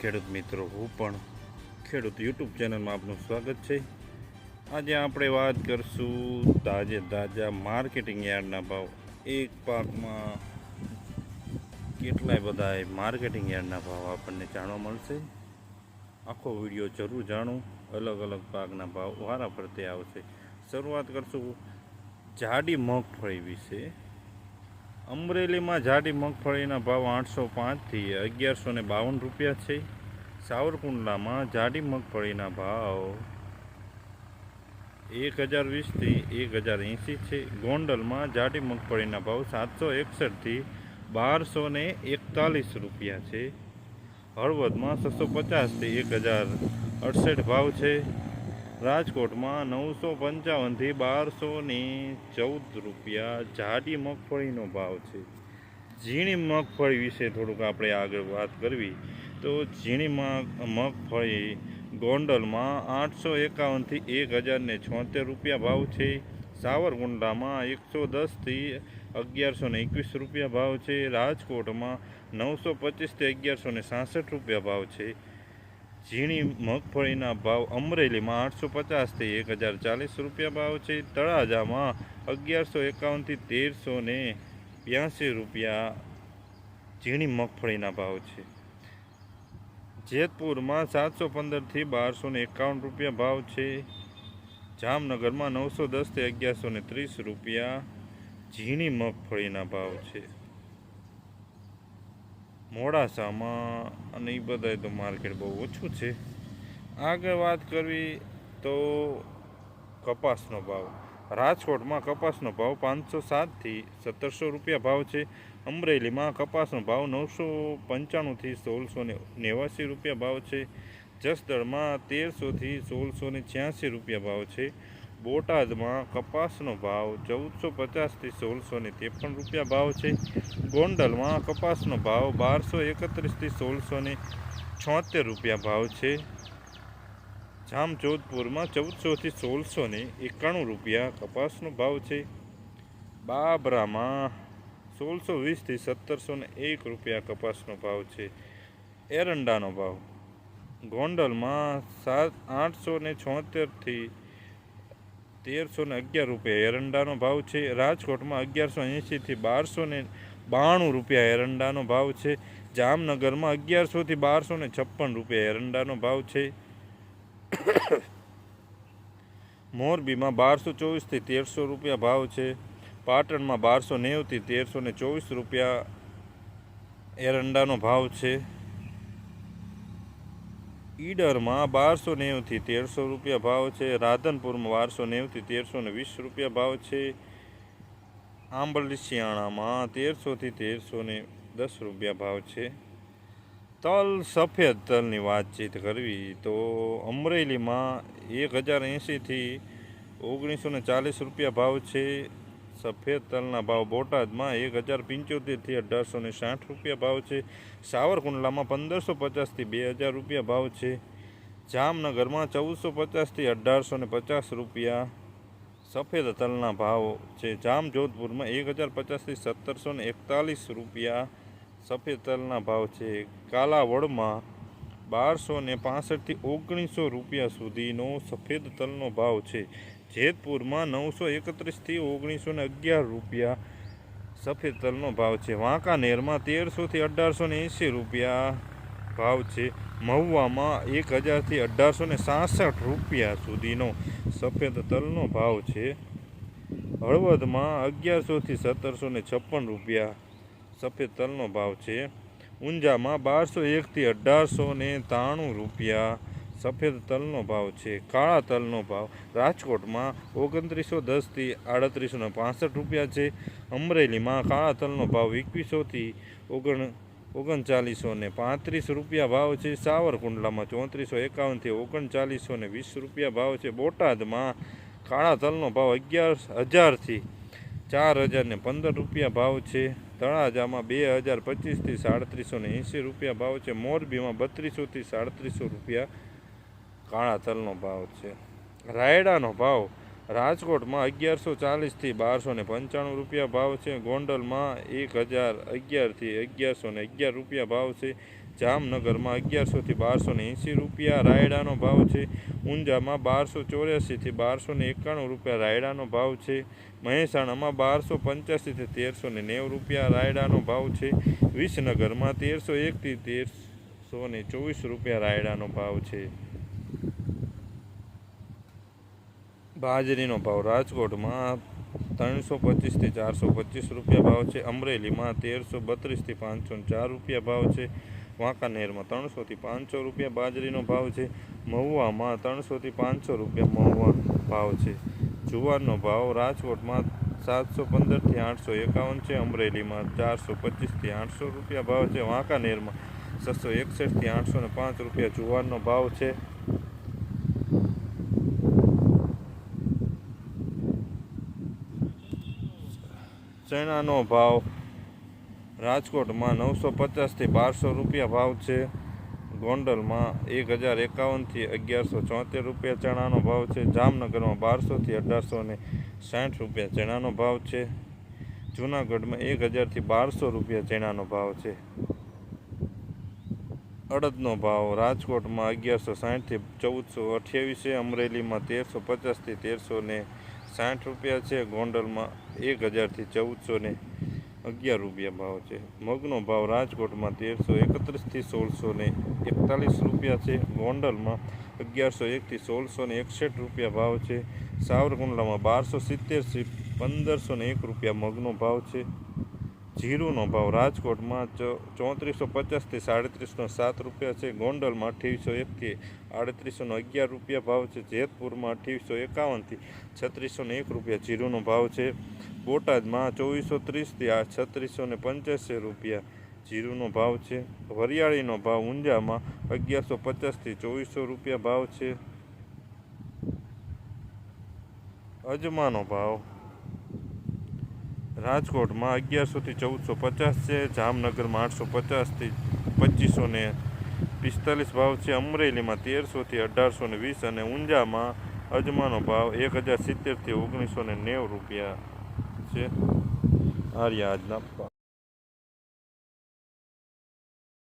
ખેડૂત મિત્રો, હું પણ ખેડૂત યુટ્યુબ ચેનલમાં આપનું સ્વાગત છે. આજે આપણે વાત કરશું તાજે તાજા માર્કેટિંગ યાર્ડના ભાવ. એક પાકમાં કેટલાય બધા માર્કેટિંગ યાર્ડના ભાવ આપણને જાણવા મળશે. આખો વીડિયો જરૂર જાણો. અલગ અલગ પાકના ભાવ વારા ફરતે આવશે. શરૂઆત કરશું જાડી મગફળી વિશે. અમરેલીમાં જાડી મગફળીના ભાવ આઠસો પાંચથી અગિયારસો ને બાવન રૂપિયા છે. સાવરકુંડલામાં જાડી મગફળીના ભાવ એક હજાર વીસથી એક હજાર એંસી છે. ગોંડલમાં જાડી મગફળીના ભાવ સાતસો એકસઠથી બારસો ને એકતાલીસ રૂપિયા છે. હળવદમાં છસો પચાસથી એક હજાર અડસઠ ભાવ છે. રાજકોટમાં નવસો પંચાવનથી બારસો ને ચૌદ રૂપિયા જાડી મગફળીનો ભાવ છે. ઝીણી મગફળી વિશે થોડુંક આપણે આગળ વાત કરવી તો ઝીણી મગફળી ગોંડલમાં આઠસો એકાવનથી એક હજારને છોતેર રૂપિયા ભાવ છે. સાવરકુંડલામાં એકસો દસથી અગિયારસો ને એકવીસ રૂપિયા ભાવ છે. રાજકોટમાં નવસો પચીસથી અગિયારસો ને સાસઠ રૂપિયા ભાવ છે. ઝીણી મગફળીના ભાવ અમરેલીમાં આઠસો પચાસથી એક હજાર ચાલીસ રૂપિયા ભાવ છે. તળાજામાં અગિયારસો એકાવનથી તેરસો ને બ્યાસી રૂપિયા ઝીણી મગફળીના ભાવ છે. જેતપુરમાં સાતસો પંદરથી બારસો ને એકાવન રૂપિયા ભાવ છે. જામનગરમાં નવસો દસથી અગિયારસો ને ત્રીસ રૂપિયા ઝીણી મગફળીના ભાવ છે. મોડાસામાં અને એ બધાય તો માર્કેટ બહુ ઓછું છે. આગળ વાત કરવી તો કપાસનો ભાવ. રાજકોટમાં કપાસનો ભાવ પાંચસો સાતથી સત્તરસો રૂપિયા ભાવ છે. અમરેલીમાં કપાસનો ભાવ નવસો પંચાણુંથી સોળસો ને નેવાસી રૂપિયા ભાવ છે. જસદળમાં તેરસોથી સોળસો ને છ્યાસી રૂપિયા ભાવ છે. બોટાદમાં કપાસનો ભાવ ચૌદસો પચાસથી સોળસો ને ત્રેપન રૂપિયા ભાવ છે. ગોંડલમાં કપાસનો ભાવ બારસો એકત્રીસથી સોળસો ને છોતેર રૂપિયા ભાવ છે. જામજોધપુરમાં ચૌદસોથી સોળસો ને એકાણું રૂપિયા કપાસનો ભાવ છે. બાબરામાં સોળસો વીસથી સત્તરસો ને એક રૂપિયા કપાસનો ભાવ છે. એરંડાનો ભાવ. ગોંડલમાં સાત આઠસો ને છોતેરથી તેરસો ને અગિયાર રૂપિયા એરંડાનો ભાવ છે. રાજકોટમાં અગિયારસો એંશીથી બારસો ને બાણું રૂપિયા એરંડાનો ભાવ છે. જામનગરમાં અગિયારસોથી બારસો ને છપ્પન રૂપિયા એરંડાનો ભાવ છે. મોરબીમાં બારસો ચોવીસથી તેરસો રૂપિયા ભાવ છે. પાટણમાં બારસો નેવુંથી તેરસો ને ચોવીસ રૂપિયા એરંડાનો ભાવ છે. ઈડરમાં બારસો નેવુંથી તેરસો રૂપિયા ભાવ છે. રાધનપુરમાં બારસો નેવુંથી તેરસો ને વીસ રૂપિયા ભાવ છે. આંબલિશિયાણામાં તેરસોથી તેરસો ને દસ રૂપિયા ભાવ છે. તલ સફેદ તલની વાતચીત કરવી તો અમરેલીમાં એક હજાર એંશીથી ઓગણીસો ને ચાલીસ રૂપિયા ભાવ છે. સફેદ તલના ભાવ બોટાદમાં એક હજાર પંચોતેરથી અઢારસો ને સાઠ રૂપિયા ભાવ છે. સાવરકુંડલામાં પંદરસો પચાસથી બે હજાર રૂપિયા ભાવ છે. જામનગરમાં ચૌદસો પચાસથી અઢારસો ને પચાસ રૂપિયા સફેદ તલના ભાવ છે. જામજોધપુરમાં એક હજાર પચાસથી સત્તરસો ને એકતાલીસ રૂપિયા સફેદ તલના ભાવ છે. કાલાવડમાં બારસો ને પાસઠથી ઓગણીસો રૂપિયા સુધીનો સફેદ તલનો ભાવ છે. જેતપુરમાં નવસો એકત્રીસથી ઓગણીસો ને અગિયાર રૂપિયા સફેદ તલનો ભાવ છે. વાંકાનેરમાં તેરસોથી અઢારસો ને એંસી રૂપિયા ભાવ છે. મહુવામાં એક હજારથી અઢારસો ને સાસઠ રૂપિયા સુધીનો સફેદ તલનો ભાવ છે. હળવદમાં અગિયારસોથી સત્તરસો ને છપ્પન રૂપિયા સફેદ તલનો ભાવ છે. ઊંઝામાં બારસો એકથી અઢારસો ને ત્રાણું રૂપિયા સફેદ તલનો ભાવ છે, કાળા તલનો ભાવ. રાજકોટમાં ઓગણત્રીસો દસથી આડત્રીસો ને પાસઠ રૂપિયા છે. અમરેલીમાં કાળા તલનો ભાવ એકવીસોથી ઓગણ, ઓગણચાલીસો ને પાંત્રીસ રૂપિયા ભાવ છે. સાવરકુંડલામાં ચોત્રીસો એકાવનથી ઓગણચાલીસો ને વીસ રૂપિયા ભાવ છે. બોટાદમાં કાળા તલનો ભાવ અગિયાર હજારથી ચાર હજાર ને પંદર રૂપિયા ભાવ છે. તળાજામાં બે હજાર પચીસથી સાડત્રીસો ને એંસી રૂપિયા ભાવ છે. મોરબીમાં બત્રીસોથી સાડત્રીસો રૂપિયા કાળા તલનો ભાવ છે. રાયડાનો ભાવ રાજકોટમાં અગિયારસો ચાલીસથી બારસો ને પંચાણું રૂપિયા ભાવ છે. ગોંડલમાં એક હજાર અગિયારથી અગિયારસો ને અગિયાર રૂપિયા ભાવ છે. જામનગરમાં અગિયારસોથી બારસો ને એંસી રૂપિયા રાયડાનો ભાવ છે. ઊંઝામાં બારસો ચોર્યાસીથી બારસો ને એકાણું રૂપિયા રાયડાનો ભાવ છે. મહેસાણામાં બારસો પંચ્યાસીથી તેરસો ને નેવું રૂપિયા રાયડાનો ભાવ છે. વિસનગરમાં તેરસો એકથી તેરસો ને ચોવીસ રૂપિયા રાયડાનો ભાવ છે. બાજરીનો ભાવ રાજકોટમાં ત્રણસો પચીસથી ચારસો પચીસ રૂપિયા ભાવ છે. અમરેલીમાં તેરસો બત્રીસથી પાંચસો ચાર રૂપિયા ભાવ છે. વાંકાનેરમાં ત્રણસોથી પાંચસો રૂપિયા બાજરીનો ભાવ છે. મહુવામાં ત્રણસોથી પાંચસો રૂપિયા મહુવા ભાવ છે. જુવારનો ભાવ રાજકોટમાં સાતસો પંદરથી આઠસો એકાવન છે. અમરેલીમાં ચારસો પચીસથી આઠસો રૂપિયા ભાવ છે. વાંકાનેરમાં છસો એકસઠથી આઠસો ને પાંચ રૂપિયા જુવારનો ભાવ છે. ચણાનો ભાવ રાજકોટમાં નવસો પચાસથી બારસો રૂપિયા ભાવ છે. ગોંડલમાં એક હજાર એકાવનથી અગિયારસો ચોતેર રૂપિયા ચણાનો ભાવ છે. જામનગરમાં બારસોથી અઢારસો ને સાઠ રૂપિયા ચણાનો ભાવ છે. જૂનાગઢમાં એક હજારથી બારસો રૂપિયા ચણાનો ભાવ છે. અડદનો ભાવ રાજકોટમાં અગિયારસો સાઠથી ચૌદસો અઠ્યાવીસ અમરેલીમાં તેરસો પચાસથી તેરસો ને સાઠ રૂપિયા છે, ગોંડલમાં એક હજારથી ચૌદસો ને અગિયાર રૂપિયા ભાવ છે. મગનો ભાવ રાજકોટમાં તેરસો એકત્રીસથી સોળસો ને એકતાલીસ રૂપિયા છે, ગોંડલમાં અગિયારસો એકથી સોળસો ને એકસઠ રૂપિયા ભાવ છે. સાવરકુંડલામાં બારસો સિત્તેરથી પંદરસો ને એક રૂપિયા મગનો ભાવ છે. જીરુનો ભાવ રાજકોટમાં ચોત્રીસો પચાસથી સાડત્રીસનો સાત રૂપિયા છે. ગોંડલમાં અઠ્યાવીસો એકથી આડત્રીસોનો અગિયાર રૂપિયા ભાવ છે. જેતપુરમાં અઠ્યાવીસો એકાવનથી છત્રીસોને એક રૂપિયા જીરુનો ભાવ છે. બોટાદમાં ચોવીસો ત્રીસથી આ છત્રીસો ને પંચ્યાસી રૂપિયા જીરુનો ભાવ છે. વરિયાળીનો ભાવ ઊંઝામાં અગિયારસો પચાસથી ચોવીસો રૂપિયા ભાવ છે. અજમાનો ભાવ રાજકોટમાં અગિયારસોથી ચૌદસો પચાસ છે, જામનગરમાં આઠસો પચાસથી પચીસો ને પિસ્તાલીસ ભાવ છે, અમરેલીમાં તેરસોથી અઢારસો ને વીસ અને ઊંઝામાં અજમાનો ભાવ એક હજાર સિત્તેરથી ઓગણીસો ને નેવું રૂપિયા છે. આર્યા આજના